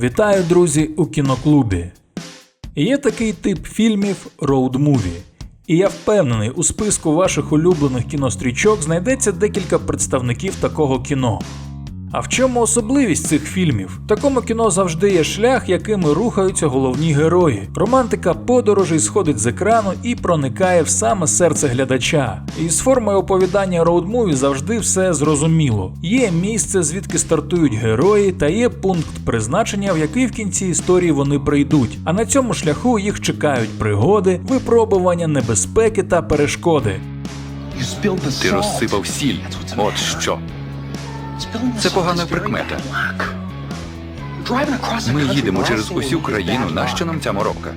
Вітаю, друзі, у кіноклубі. Є такий тип фільмів роуд-муві. І я впевнений, у списку ваших улюблених кінострічок знайдеться декілька представників такого кіно. А в чому особливість цих фільмів? Такому кіно завжди є шлях, якими рухаються головні герої. Романтика подорожей сходить з екрану і проникає в саме серце глядача. І з формою оповідання роудмуві завжди все зрозуміло. Є місце, звідки стартують герої, та є пункт призначення, в який в кінці історії вони прийдуть. А на цьому шляху їх чекають пригоди, випробування, небезпеки та перешкоди. Ти розсипав сіль. От що. Це погана прикмета. Ми їдемо через усю країну. Нащо нам ця морока?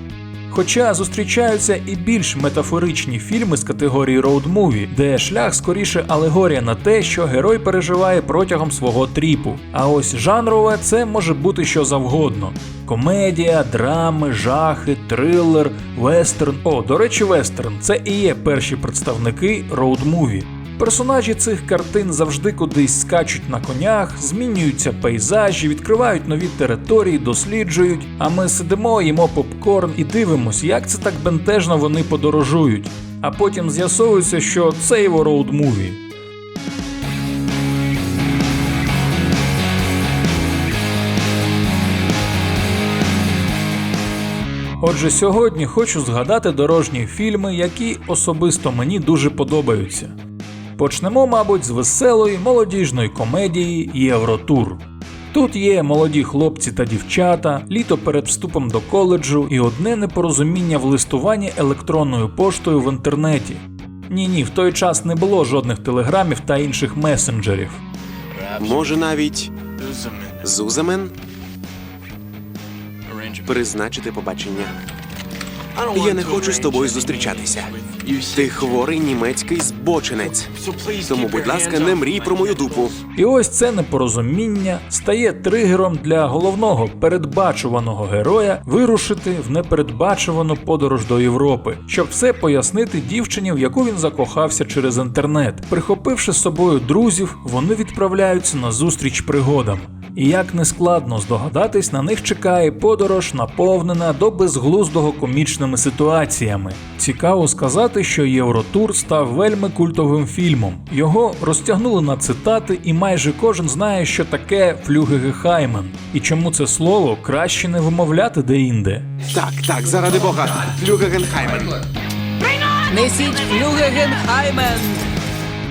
Хоча зустрічаються і більш метафоричні фільми з категорії роуд-муві, де шлях скоріше алегорія на те, що герой переживає протягом свого тріпу. А ось жанрове це може бути що завгодно: комедія, драми, жахи, трилер, вестерн. О, до речі, вестерн це і є перші представники роуд-муві. Персонажі цих картин завжди кудись скачуть на конях, змінюються пейзажі, відкривають нові території, досліджують. А ми сидимо, їмо попкорн і дивимося, як це так бентежно вони подорожують. А потім з'ясовується, що це його роуд-муві. Отже, сьогодні хочу згадати дорожні фільми, які особисто мені дуже подобаються. Почнемо, мабуть, з веселої молодіжної комедії Євротур. Тут є молоді хлопці та дівчата, літо перед вступом до коледжу і одне непорозуміння в листуванні електронною поштою в інтернеті. Ні, ні, в той час не було жодних телеграмів та інших месенджерів. Може навіть Зузамен призначити побачення. Я не хочу з тобою зустрічатися. Ти хворий німецький збочинець. Тому, будь ласка, не мрій про мою дупу. І ось це непорозуміння стає тригером для головного передбачуваного героя вирушити в непередбачувану подорож до Європи, щоб все пояснити дівчині, в яку він закохався через інтернет. Прихопивши з собою друзів, вони відправляються на зустріч пригодам. І як не складно здогадатись, на них чекає подорож, наповнена до безглуздого комічними ситуаціями. Цікаво сказати, що Євротур став вельми культовим фільмом. Його розтягнули на цитати, і майже кожен знає, що таке флюгегехаймен, і чому це слово краще не вимовляти деінде. Так, так, заради Бога. Флюгегенхаймен. Несіть Флюгегенхаймен!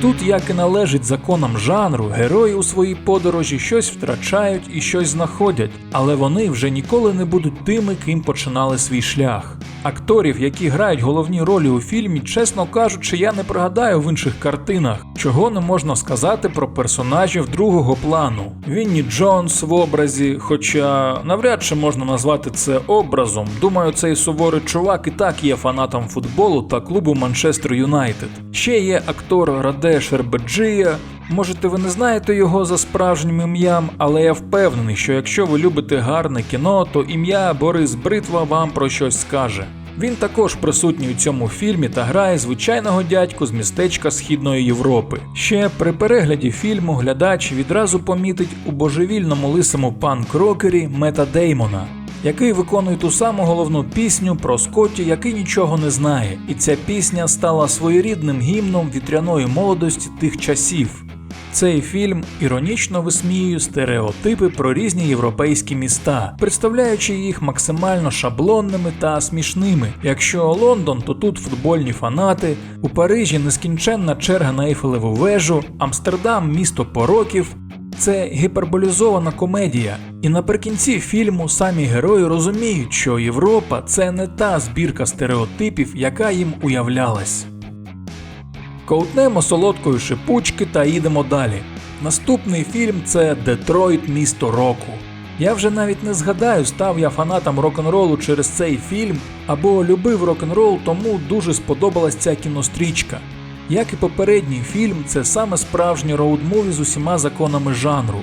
Тут, як і належить законам жанру, герої у своїй подорожі щось втрачають і щось знаходять, але вони вже ніколи не будуть тими, ким починали свій шлях. Акторів, які грають головні ролі у фільмі, чесно кажучи, я не пригадаю в інших картинах, чого не можна сказати про персонажів другого плану. Вінні Джонс в образі, хоча навряд чи можна назвати це образом. Думаю, цей суворий чувак і так є фанатом футболу та клубу Манчестер Юнайтед. Ще є актор Раде Шербеджія. Можете, ви не знаєте його за справжнім ім'ям, але я впевнений, що якщо ви любите гарне кіно, то ім'я Борис Бритва вам про щось скаже. Він також присутній у цьому фільмі та грає звичайного дядьку з містечка Східної Європи. Ще при перегляді фільму глядач відразу помітить у божевільному лисому пан-крокері Мета Деймона, який виконує ту саму головну пісню про Скотті, який нічого не знає. І ця пісня стала своєрідним гімном вітряної молодості тих часів. Цей фільм іронічно висміює стереотипи про різні європейські міста, представляючи їх максимально шаблонними та смішними. Якщо Лондон, то тут футбольні фанати, у Парижі нескінченна черга на Ейфелеву вежу, Амстердам місто пороків. Це гіперболізована комедія, і наприкінці фільму самі герої розуміють, що Європа це не та збірка стереотипів, яка їм уявлялась. Ковтнемо солодкої шипучки та їдемо далі. Наступний фільм це Детройт місто року. Я вже навіть не згадаю, став я фанатом рок-н-ролу через цей фільм або любив рок-н-рол, тому дуже сподобалась ця кінострічка. Як і попередній фільм, це саме справжній роуд-муві з усіма законами жанру.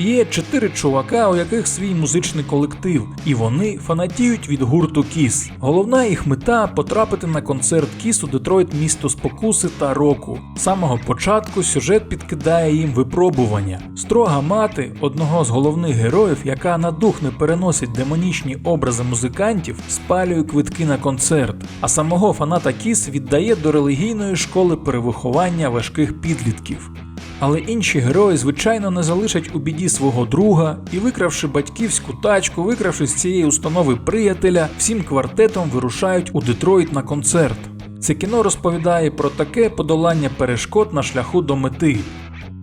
Є чотири чувака, у яких свій музичний колектив, і вони фанатіють від гурту Кіс. Головна їх мета потрапити на концерт Кіс у Детройт місто спокуси та року. З самого початку сюжет підкидає їм випробування. Строга мати одного з головних героїв, яка на дух не переносить демонічні образи музикантів, спалює квитки на концерт, а самого фаната Кіс віддає до релігійної школи перевиховання важких підлітків. Але інші герої, звичайно, не залишать у біді свого друга і, викравши батьківську тачку, викравши з цієї установи приятеля, всім квартетом вирушають у Детройт на концерт. Це кіно розповідає про таке подолання перешкод на шляху до мети.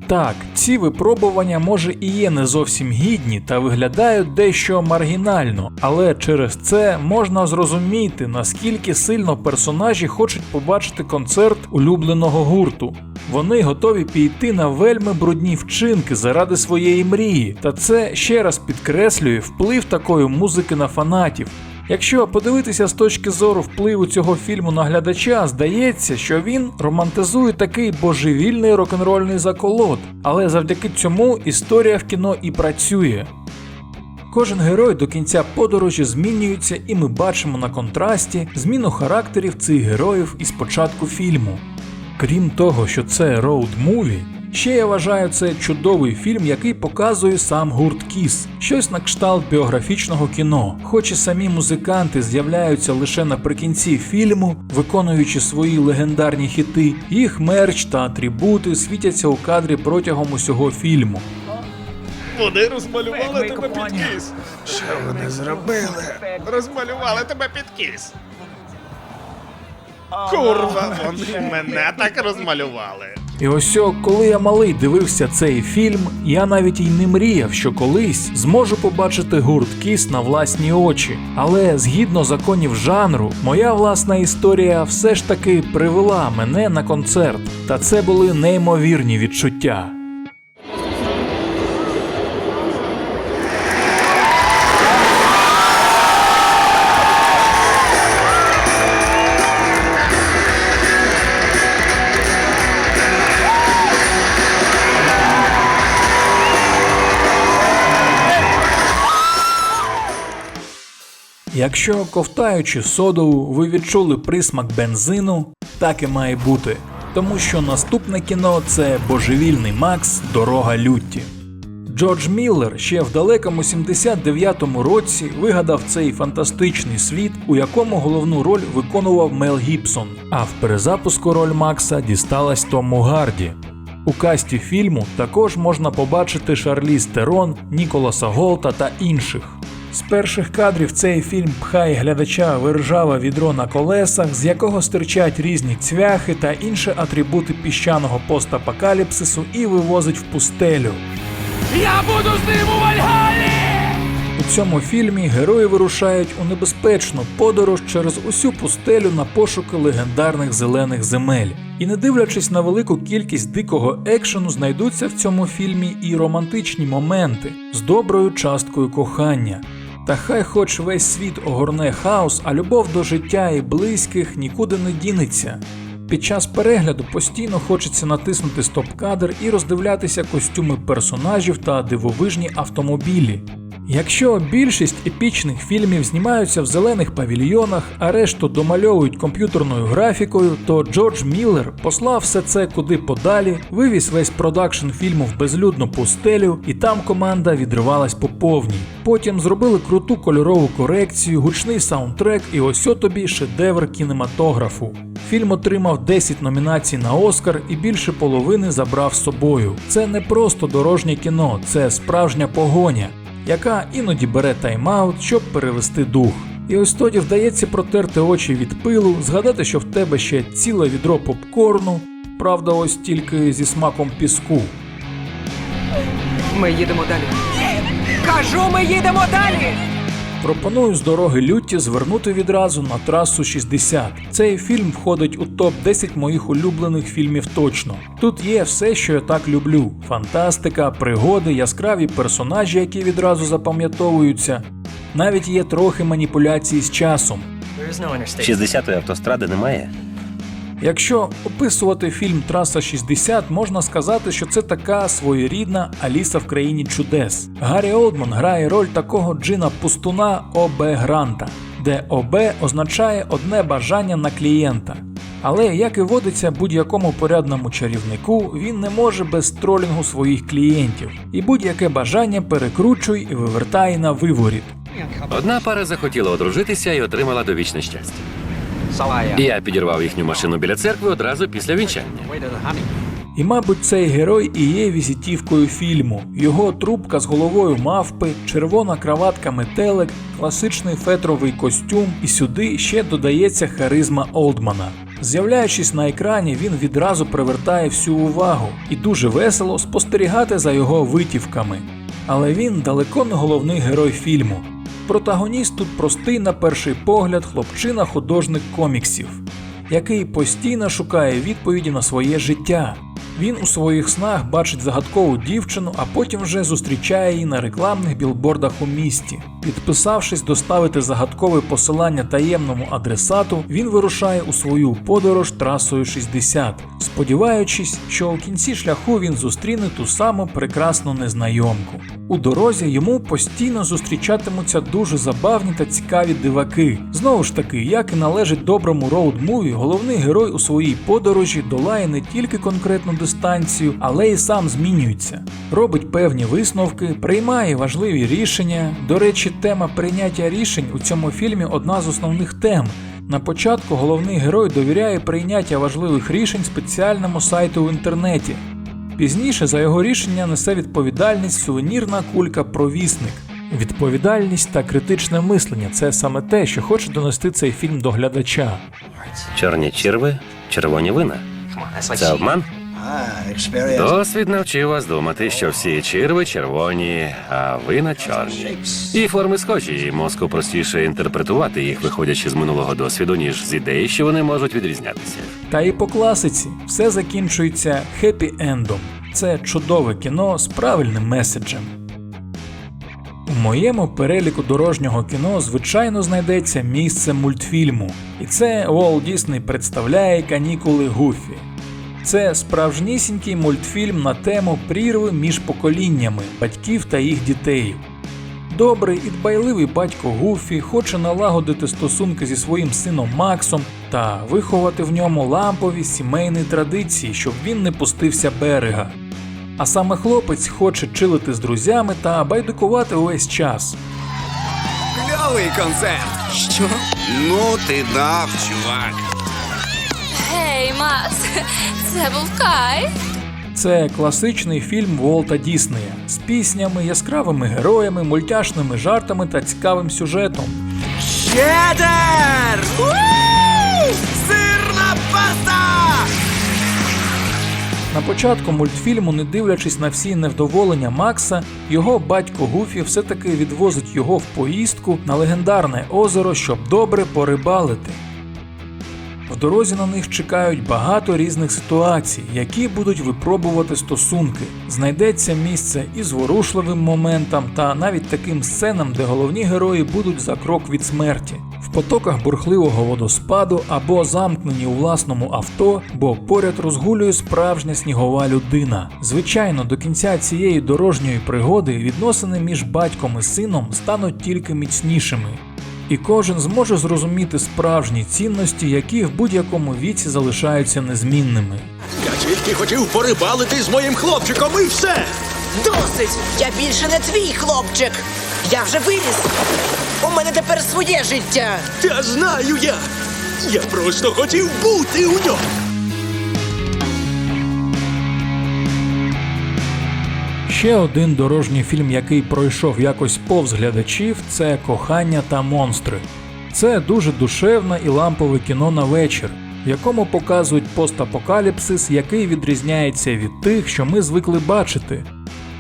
Так, ці випробування може і є не зовсім гідні та виглядають дещо маргінально, але через це можна зрозуміти, наскільки сильно персонажі хочуть побачити концерт улюбленого гурту. Вони готові піти на вельми брудні вчинки заради своєї мрії, та це ще раз підкреслює вплив такої музики на фанатів. Якщо подивитися з точки зору впливу цього фільму на глядача, здається, що він романтизує такий божевільний рок-н-рольний заколот, але завдяки цьому історія в кіно і працює. Кожен герой до кінця подорожі змінюється, і ми бачимо на контрасті зміну характерів цих героїв із початку фільму. Крім того, що це роуд-муві, ще я вважаю це чудовий фільм, який показує сам гурт Кіс, щось на кшталт біографічного кіно. Хоч і самі музиканти з'являються лише наприкінці фільму, виконуючи свої легендарні хіти, їх мерч та атрибути світяться у кадрі протягом усього фільму. Вони розмалювали тебе під кіс. Що вони зробили? Розмалювали тебе під кіс. Курва, вони мене так розмалювали. І ось коли я малий дивився цей фільм, я навіть й не мріяв, що колись зможу побачити гурт Кіс на власні очі. Але згідно законів жанру, моя власна історія все ж таки привела мене на концерт, та це були неймовірні відчуття. Якщо ковтаючи содову, ви відчули присмак бензину, так і має бути. Тому що наступне кіно це Божевільний Макс Дорога Лютті. Джордж Міллер ще в далекому 79-му році вигадав цей фантастичний світ, у якому головну роль виконував Мел Гібсон, а в перезапуску роль Макса дісталась Тому Гарді. У касті фільму також можна побачити Шарліз Терон, Ніколаса Голта та інших. З перших кадрів цей фільм пхає глядача в ржаве відро на колесах, з якого стирчать різні цвяхи та інші атрибути піщаного постапокаліпсису і вивозить в пустелю. Я буду з ним у Вальгалі! У цьому фільмі герої вирушають у небезпечну подорож через усю пустелю на пошуки легендарних зелених земель. І не дивлячись на велику кількість дикого екшену, знайдуться в цьому фільмі і романтичні моменти з доброю часткою кохання. Та хай хоч весь світ огорне хаос, а любов до життя і близьких нікуди не дінеться. Під час перегляду постійно хочеться натиснути стоп-кадр і роздивлятися костюми персонажів та дивовижні автомобілі. Якщо більшість епічних фільмів знімаються в зелених павільйонах, а решту домальовують комп'ютерною графікою, то Джордж Міллер послав все це куди подалі, вивіз весь продакшн фільму в безлюдну пустелю, і там команда відривалась по повній. Потім зробили круту кольорову корекцію, гучний саундтрек, і ось о тобі шедевр кінематографу. Фільм отримав 10 номінацій на Оскар і більше половини забрав з собою. Це не просто дорожнє кіно, це справжня погоня яка іноді бере тайм-аут, щоб перевести дух. І ось тоді вдається протерти очі від пилу, згадати, що в тебе ще ціле відро попкорну, правда, ось тільки зі смаком піску. Ми їдемо далі. Кажу, ми їдемо далі! Пропоную з дороги Лютті звернути відразу на трасу 60. Цей фільм входить у топ 10 моїх улюблених фільмів точно. Тут є все, що я так люблю: фантастика, пригоди, яскраві персонажі, які відразу запам'ятовуються. Навіть є трохи маніпуляції з часом. 60-ї автостради немає. Якщо описувати фільм Траса 60, можна сказати, що це така своєрідна Аліса в країні чудес. Гаррі Олдман грає роль такого джина пустуна ОБ Гранта, де ОБ означає одне бажання на клієнта. Але як і водиться будь-якому порядному чарівнику, він не може без тролінгу своїх клієнтів, і будь-яке бажання перекручуй і вивертай на виворіт. Одна пара захотіла одружитися і отримала довічне щастя. Я підірвав їхню машину біля церкви одразу після вінчання. І, мабуть, цей герой і є візитівкою фільму. Його трубка з головою мавпи, червона краватка метелик, класичний фетровий костюм, і сюди ще додається харизма Олдмана. З'являючись на екрані, він відразу привертає всю увагу, і дуже весело спостерігати за його витівками. Але він далеко не головний герой фільму. Протагоніст тут простий на перший погляд хлопчина-художник коміксів, який постійно шукає відповіді на своє життя. Він у своїх снах бачить загадкову дівчину, а потім вже зустрічає її на рекламних білбордах у місті. Підписавшись доставити загадкове посилання таємному адресату, він вирушає у свою подорож трасою 60, сподіваючись, що у кінці шляху він зустріне ту саму прекрасну незнайомку. У дорозі йому постійно зустрічатимуться дуже забавні та цікаві диваки. Знову ж таки, як і належить доброму роуд-муві, головний герой у своїй подорожі долає не тільки конкретну дистанцію, але й сам змінюється. Робить певні висновки, приймає важливі рішення. До речі, тема прийняття рішень у цьому фільмі одна з основних тем. На початку головний герой довіряє прийняття важливих рішень спеціальному сайту в інтернеті. Пізніше за його рішення несе відповідальність сувенірна кулька Провісник. Відповідальність та критичне мислення це саме те, що хоче донести цей фільм до глядача. Чорні черви, червоні вина. Це обман? Досвід навчив вас думати, що всі черви червоні, а вина чорні. І форми схожі, і мозку простіше інтерпретувати їх, виходячи з минулого досвіду, ніж з ідеї, що вони можуть відрізнятися. Та і по класиці все закінчується хеппі-ендом. Це чудове кіно з правильним меседжем. У моєму переліку дорожнього кіно, звичайно, знайдеться місце мультфільму, і це Walt Disney представляє канікули Гуфі. Це справжнісінький мультфільм на тему прірви між поколіннями батьків та їх дітей. Добрий і дбайливий батько Гуфі хоче налагодити стосунки зі своїм сином Максом та виховати в ньому лампові сімейні традиції, щоб він не пустився берега. А саме хлопець хоче чилити з друзями та байдикувати увесь час. Кльовий концерт! Що? Ну ти дав, чувак. Гей, це був кайф. Це класичний фільм Волта Діснея з піснями, яскравими героями, мультяшними жартами та цікавим сюжетом. Чедер! Сирна паста! На початку мультфільму, не дивлячись на всі невдоволення Макса, його батько Гуфі все-таки відвозить його в поїздку на легендарне озеро, щоб добре порибалити. В дорозі на них чекають багато різних ситуацій, які будуть випробувати стосунки. Знайдеться місце і зворушливим моментам, та навіть таким сценам, де головні герої будуть за крок від смерті. В потоках бурхливого водоспаду або замкнені у власному авто, бо поряд розгулює справжня снігова людина. Звичайно, до кінця цієї дорожньої пригоди відносини між батьком і сином стануть тільки міцнішими. І кожен зможе зрозуміти справжні цінності, які в будь-якому віці залишаються незмінними. Я тільки хотів порибалити з моїм хлопчиком і все. Досить! Я більше не твій хлопчик! Я вже виріс! У мене тепер своє життя! Та знаю я. Я просто хотів бути у нього. Ще один дорожній фільм, який пройшов якось повз глядачів, це Кохання та монстри. Це дуже душевне і лампове кіно на вечір, в якому показують постапокаліпсис, який відрізняється від тих, що ми звикли бачити.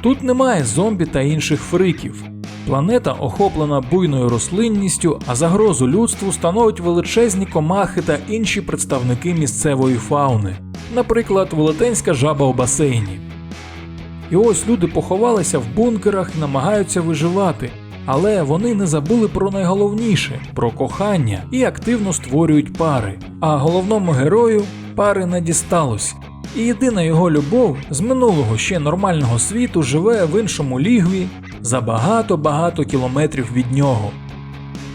Тут немає зомбі та інших фриків. Планета охоплена буйною рослинністю, а загрозу людству становить величезні комахи та інші представники місцевої фауни, наприклад, велетенська жаба у басейні. І ось люди поховалися в бункерах намагаються виживати, але вони не забули про найголовніше про кохання і активно створюють пари. А головному герою пари не дісталось. І єдина його любов з минулого ще нормального світу живе в іншому лігві за багато-багато кілометрів від нього.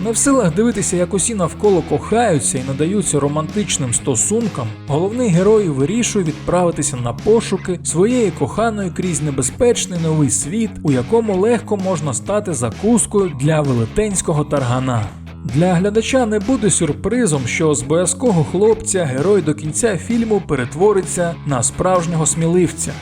Не в силах дивитися, як усі навколо кохаються і надаються романтичним стосункам, головний герой вирішує відправитися на пошуки своєї коханої крізь небезпечний новий світ, у якому легко можна стати закускою для велетенського таргана. Для глядача не буде сюрпризом, що з боязкого хлопця герой до кінця фільму перетвориться на справжнього сміливця.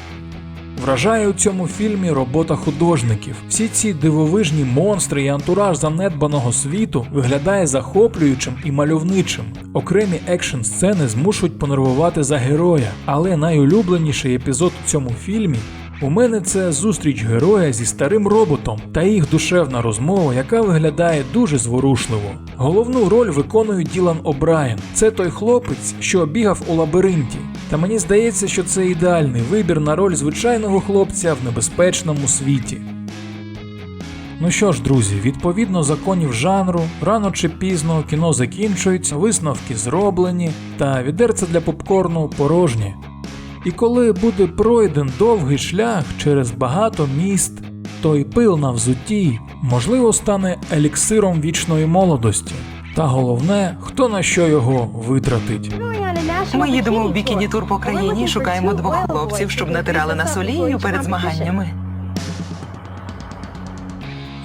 Вражає у цьому фільмі робота художників. Всі ці дивовижні монстри і антураж занедбаного світу виглядає захоплюючим і мальовничим. Окремі екшн сцени змушують понервувати за героя, але найулюбленіший епізод у цьому фільмі у мене це зустріч героя зі старим роботом та їх душевна розмова, яка виглядає дуже зворушливо. Головну роль виконує Ділан О'Брайен. Це той хлопець, що бігав у лабіринті. Та мені здається, що це ідеальний вибір на роль звичайного хлопця в небезпечному світі. Ну що ж, друзі, відповідно законів жанру, рано чи пізно кіно закінчується, висновки зроблені, та відерце для попкорну порожнє. І коли буде пройден довгий шлях через багато міст, той пил на взутті, можливо, стане еліксиром вічної молодості. Та головне, хто на що його витратить. Ми їдемо в бікіні тур по країні шукаємо двох хлопців, щоб натирали нас олією перед змаганнями.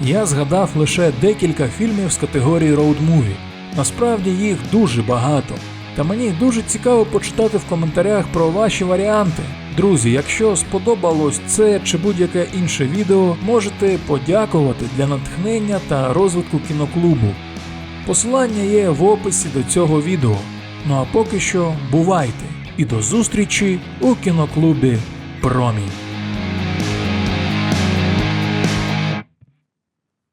Я згадав лише декілька фільмів з категорії роуд муві. Насправді їх дуже багато. Та мені дуже цікаво почитати в коментарях про ваші варіанти. Друзі, якщо сподобалось це чи будь-яке інше відео, можете подякувати для натхнення та розвитку кіноклубу. Посилання є в описі до цього відео. Ну а поки що бувайте і до зустрічі у кіноклубі Промінь.